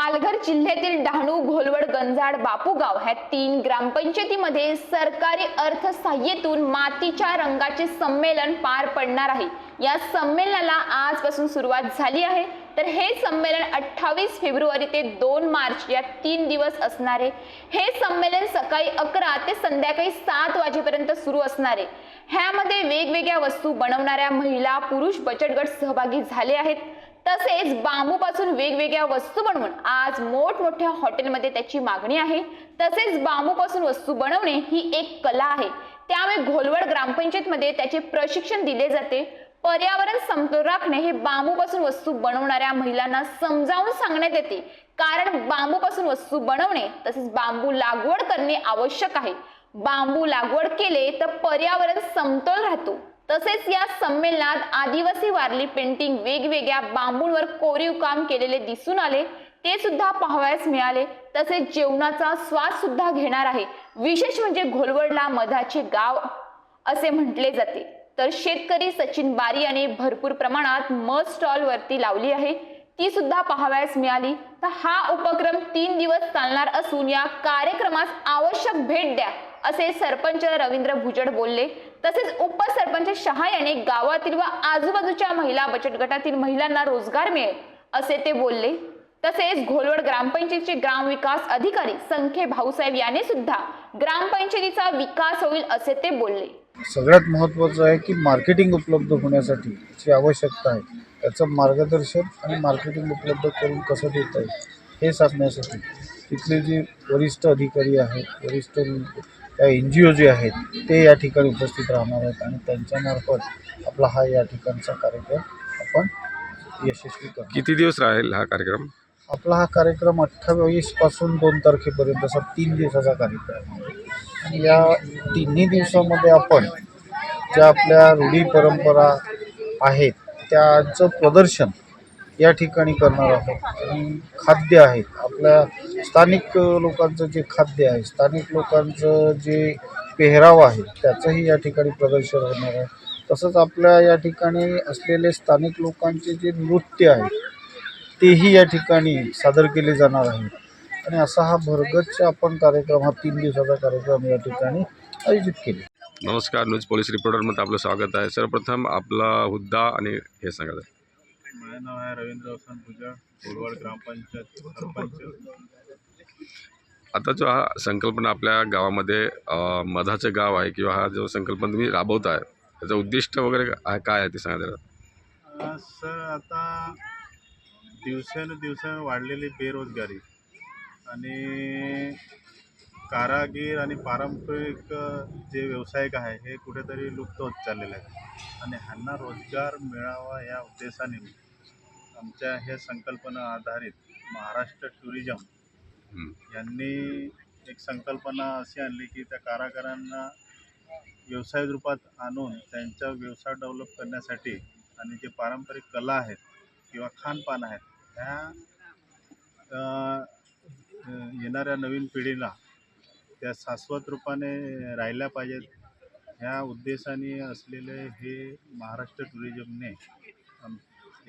पालघर जिल्ह्यातील डहाणू घोलवड गंजाड बापूगाव ह्या तीन ग्रामपंचायतीमध्ये सरकारी अर्थसहाय्येतून मातीच्या रंगाचे संमेलन पार पडणार आहे. या संमेलनाला आजपासून सुरुवात झाली आहे. तर हे संमेलन अठ्ठावीस फेब्रुवारी ते दोन मार्च या तीन दिवस असणारे हे संमेलन सकाळी अकरा ते संध्याकाळी सात वाजेपर्यंत सुरू असणारे ह्यामध्ये वेगवेगळ्या वस्तू बनवणाऱ्या महिला पुरुष बचत गट सहभागी झाले आहेत. तसेच बांबूपासून वेगवेगळ्या वस्तू बनवून आज मोठमोठ्या हॉटेलमध्ये त्याची मागणी आहे. तसेच बांबूपासून वस्तू बनवणे ही एक कला आहे. त्यामुळे घोलवड ग्रामपंचायतमध्ये त्याचे प्रशिक्षण दिले जाते. पर्यावरण समतोल राखणे हे बांबूपासून वस्तू बनवणाऱ्या महिलांना समजावून सांगण्यात येते. कारण बांबूपासून वस्तू बनवणे तसेच बांबू लागवड करणे आवश्यक आहे. बांबू लागवड केले तर पर्यावरण समतोल राहतो. तसेच या संमेलनात आदिवासी वारली पेंटिंग वेगवेगळ्या बांबूंवर कोरीव काम केलेले दिसून आले. ते सुद्धा पाहावयास मिळाले. तसेच जेवणाचा स्वाद सुद्धा घेणार आहे. विशेष म्हणजे घोलवडला मधाचे गाव असे म्हटले जाते. तर शेतकरी सचिन बारी याने भरपूर प्रमाणात मध स्टॉल वरती लावली आहे. ती सुद्धा पाहावयास मिळाली. तर हा उपक्रम तीन दिवस चालणार असून या कार्यक्रमास आवश्यक भेट द्या असे सरपंच रवींद्र भुजड बोलले. तसेच उपसरपंच शहा यांनी गावातील व आजूबाजूच्या महिला बचत गटातील महिलांना रोजगार मिळेल असे ते बोलले. तसेच घोलवड ग्रामपंचायतीचे ग्रामविकास अधिकारी संखे भाऊसाहेब याने सुद्धा ग्रामपंचायतीचा विकास होईल असे ते बोलले. सगळ्यात महत्त्वाचं आहे की मार्केटिंग उपलब्ध होण्यासाठी जी आवश्यकता आहे त्याचं मार्गदर्शन आणि मार्केटिंग उपलब्ध करून कसं देता येईल हे सांगण्यासाठी तिथले जे वरिष्ठ अधिकारी आहेत वरिष्ठ त्या एन जी ओ जे आहेत ते या ठिकाणी उपस्थित राहणार आहेत आणि त्यांच्यामार्फत आपला हा या ठिकाणचा कार्यक्रम आपण यशस्वी करणार किती दिवस राहील हा कार्यक्रम? आपला हा कार्यक्रम अठ्ठावीसपासून दोन तारखेपर्यंत असा तीन दिवसाचा कार्यक्रम आहे. आणि या तिन्ही दिवसामध्ये आपण ज्या आपल्या रूढी परंपरा आहेत त्याचं प्रदर्शन या ठिकाणी करणार आहोत. आणि खाद्य आहे. आपल्या स्थानिक लोकांचं जे खाद्य आहे स्थानिक लोकांचं जे पेहराव आहे त्याचंही या ठिकाणी प्रदर्शन होणार आहे. तसंच आपल्या या ठिकाणी असलेले स्थानिक लोकांचे जे नृत्य आहे तेही या ठिकाणी सादर केले जाणार आहे. आणि असा हा भरगच्च आपण कार्यक्रम हा तीन दिवसाचा कार्यक्रम या ठिकाणी आयोजित केले. नमस्कार न्यूज पोलीस रिपोर्टरमध्ये आपलं स्वागत आहे. सर्वप्रथम आपला हुद्दा आणि हे सांगायचं माझं नाव आहे रवींद्र वसंत भुजळ कोरवाड ग्रामपंचायत सरपंच. आता जो हा संकल्पना आपल्या गावामध्ये अं, मधाचं गाव आहे किंवा हा जो संकल्पना तुम्ही राबवताय त्याचं उद्दिष्ट वगैरे काय काय आहे ते सांगा जरा. अं, सर आता दिवसेंदिवस वाढलेली बेरोजगारी आणि कारागीर आणि पारंपरिक जे व्यावसायिक आहे हे कुठेतरी लुप्त होत चाललेले आहेत आणि ह्यांना रोजगार मिळावा या उद्देशाने आमच्या ह्या संकल्पना आधारित महाराष्ट्र टुरिझम हं. यांनी एक संकल्पना अशी आणली की त्या कारागिरांना व्यवसाय रूपात आणून त्यांचा व्यवसाय डेव्हलप करण्यासाठी आणि जे पारंपरिक कला आहेत किंवा खानपान आहेत ह्या येणाऱ्या नवीन पिढीला त्या शाश्वत रूपाने राहिल्या पाहिजेत. ह्या उद्देशाने असलेले हे महाराष्ट्र टुरिझमने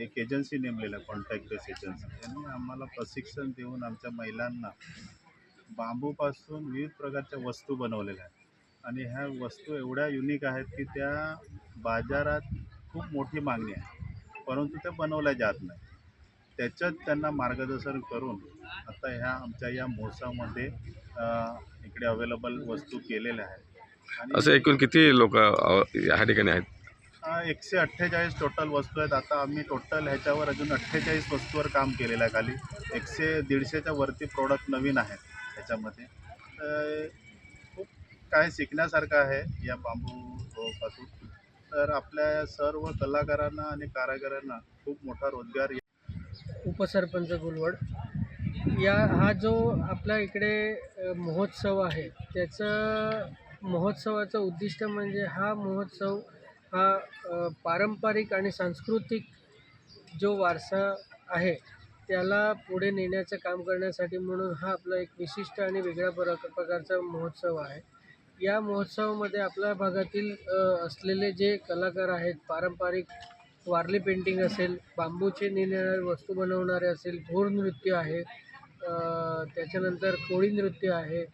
एक एजन्सी नेमलेलं आहे कॉन्टॅक्ट बेस एजन्सी त्यांनी आम्हाला प्रशिक्षण देऊन आमच्या महिलांना बांबूपासून विविध प्रकारच्या वस्तू बनवलेल्या आहेत. आणि ह्या वस्तू एवढ्या युनिक आहेत की त्या बाजारात खूप मोठी मागणी आहे. परंतु त्या बनवल्या जात नाही त्याच्यात त्यांना मार्गदर्शन करून आता ह्या आमच्या या मोसामध्ये इकडे अवेलेबल वस्तू केलेल्या आहेत. असं एकूण किती लोक ह्या ठिकाणी आहेत? एकशे अठ्ठेचाळीस टोटल वस्तू आहेत. आता आम्ही टोटल ह्याच्यावर अजून अठ्ठेचाळीस वस्तूवर काम केलेलं आहे खाली. एकशे दीडशेच्या वरती प्रोडक्ट नवीन आहेत ह्याच्यामध्ये. तर खूप काय शिकण्यासारखं आहे या बांबू पासून तर आपल्या सर्व कलाकारांना आणि कारागिरांना खूप मोठा रोजगार उपसरपंच गुलवड. या हा जो आपल्या इकडे महोत्सव आहे त्याचं महोत्सवाचं उद्दिष्ट म्हणजे हा महोत्सव हा पारंपरिक आणि सांस्कृतिक जो वारसा आहे त्याला पुढे नेण्याचं काम करण्यासाठी म्हणून हा आपला एक विशिष्ट आणि वेगळ्या प्र प्रकारचा महोत्सव आहे. या महोत्सवामध्ये आपल्या भागातील असलेले जे कलाकार आहेत पारंपरिक वारली पेंटिंग असेल बांबूचे निरनिराळ्या वस्तू बनवणारे असेल घोर नृत्य आहे त्याच्यानंतर कोळी नृत्य आहे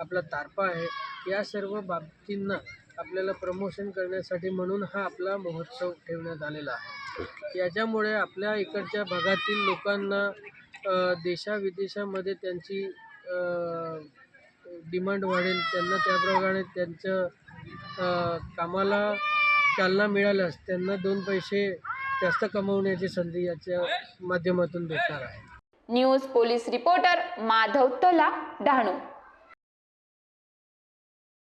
आपला तारपा आहे या सर्व बाबतींना आपल्याला प्रमोशन करण्यासाठी म्हणून हा आपला महोत्सव ठेवण्यात आलेला आहे. याच्यामुळे आपल्या इकडच्या भागातील लोकांना देशाविदेशामध्ये त्यांची डिमांड वाढेल. त्यांना त्याप्रमाणे त्यांचं कामाला चालना मिळाल्यास त्यांना दोन पैसे जास्त कमवण्याची संधी याच्या माध्यमातून भेटणार आहे. न्यूज पोलीस रिपोर्टर माधव तोला डहाणू.